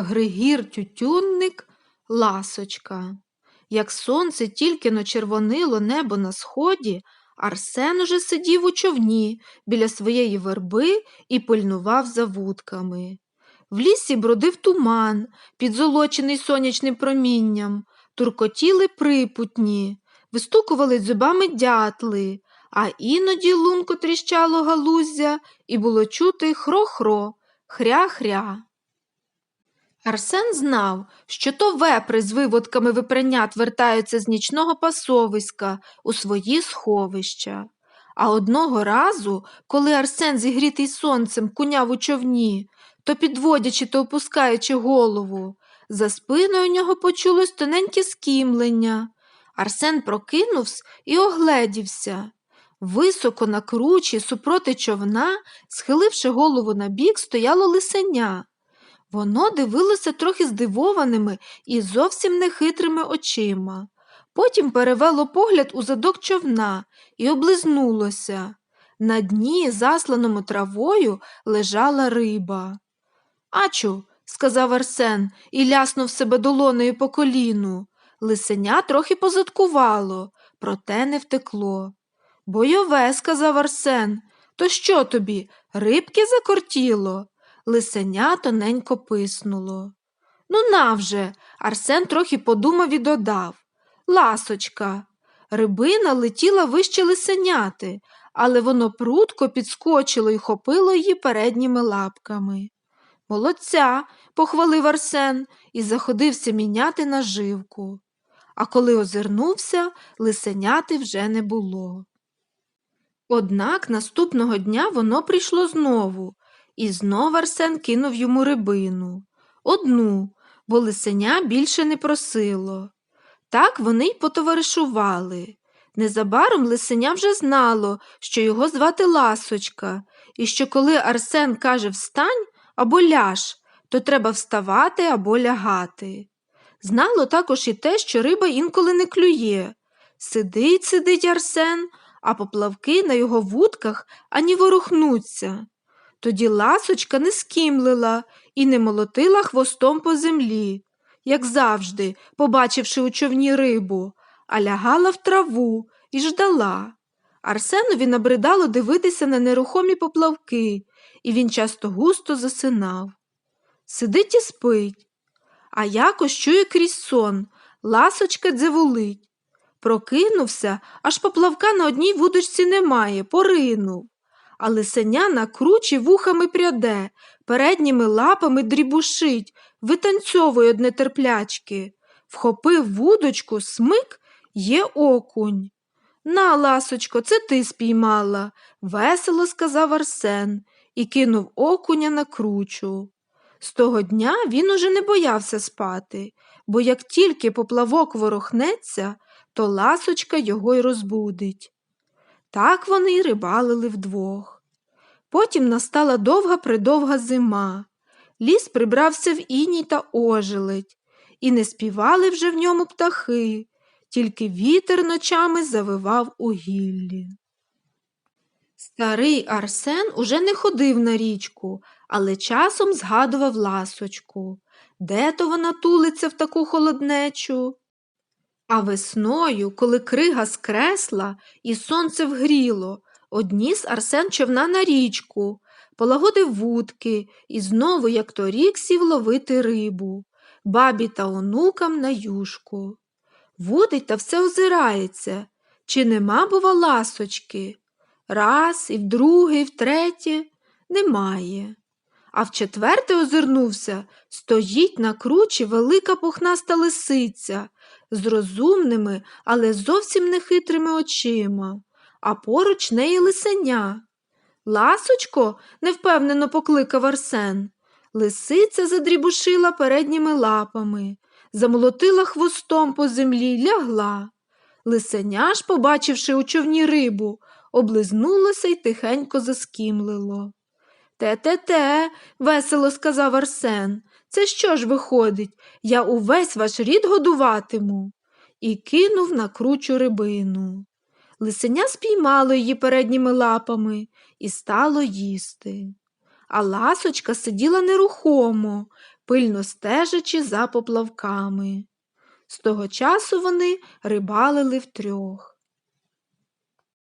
Григір Тютюнник, ласочка. Як сонце тільки начервонило небо на сході, Арсен уже сидів у човні біля своєї верби і пильнував за вудками. В лісі бродив туман, підзолочений сонячним промінням, туркотіли припутні, вистукували зубами дятли, а іноді лунко тріщало галуздя, і було чути хро-хро, хря-хря. Арсен знав, що то вепри з виводками випрянят вертаються з нічного пасовиська у свої сховища. А одного разу, коли Арсен, зігрітий сонцем, куняв у човні, то підводячи та опускаючи голову, за спиною у нього почулось тоненьке скімлення. Арсен прокинувся і огледівся. Високо на кручі, супроти човна, схиливши голову на бік, стояло лисеня. Воно дивилося трохи здивованими і зовсім нехитрими очима. Потім перевело погляд у задок човна і облизнулося. На дні, засланому травою, лежала риба. Ачу, сказав Арсен і ляснув себе долонею по коліну. Лисеня трохи позадкувало, проте не втекло. Бойове, сказав Арсен, то що тобі, рибки закортіло? Лисеня тоненько писнуло. Ну, навже, Арсен трохи подумав і додав. Ласочка. Рибина летіла вище лисеняти, але воно прудко підскочило і хопило її передніми лапками. Молодця, похвалив Арсен і заходився міняти наживку. А коли озирнувся, лисеняти вже не було. Однак наступного дня воно прийшло знову, і знов Арсен кинув йому рибину. Одну, бо лисеня більше не просило. Так вони й потоваришували. Незабаром лисеня вже знало, що його звати Ласочка, і що коли Арсен каже встань або ляж, то треба вставати або лягати. Знало також і те, що риба інколи не клює. Сидить, сидить Арсен, а поплавки на його вудках ані ворухнуться. Тоді ласочка не скімлила і не молотила хвостом по землі, як завжди, побачивши у човні рибу, а лягала в траву і ждала. Арсенові набридало дивитися на нерухомі поплавки, і він часто густо засинав. Сидить і спить, а якось чує крізь сон, ласочка дзевулить. Прокинувся, аж поплавка на одній вудочці немає, поринув. А лисеня на кручі вухами пряде, передніми лапами дрібушить, витанцьовує од нетерплячки. Вхопив вудочку, смик, є окунь. На, ласочко, це ти спіймала, весело сказав Арсен і кинув окуня на кручу. З того дня він уже не боявся спати, бо як тільки поплавок ворохнеться, то ласочка його й розбудить. Так вони й рибалили вдвох. Потім настала довга придовга зима. Ліс прибрався в іній та ожеледь, і не співали вже в ньому птахи, тільки вітер ночами завивав у гіллі. Старий Арсен уже не ходив на річку, але часом згадував ласочку. Де то вона тулиться в таку холоднечу? А весною, коли крига скресла і сонце вгріло, одніс Арсен човна на річку, полагодив вудки і знову, як торік, сів ловити рибу, бабі та онукам на юшку. Вудить та все озирається, чи нема, бува, ласочки. Раз, і вдруге, і втретє немає. А в четверте озирнувся стоїть на кручі велика пухнаста лисиця з розумними, але зовсім нехитрими очима, а поруч неї лисеня. Ласочко, невпевнено покликав Арсен. Лисиця задрібушила передніми лапами, замолотила хвостом по землі, лягла. Лисеня ж, побачивши у човні рибу, облизнулося й тихенько заскімлило. Те-те-те, весело сказав Арсен. Це що ж виходить? Я увесь ваш рід годуватиму. І кинув на кручу рибину. Лисеня спіймало її передніми лапами і стало їсти. А ласочка сиділа нерухомо, пильно стежачи за поплавками. З того часу вони рибалили втрьох.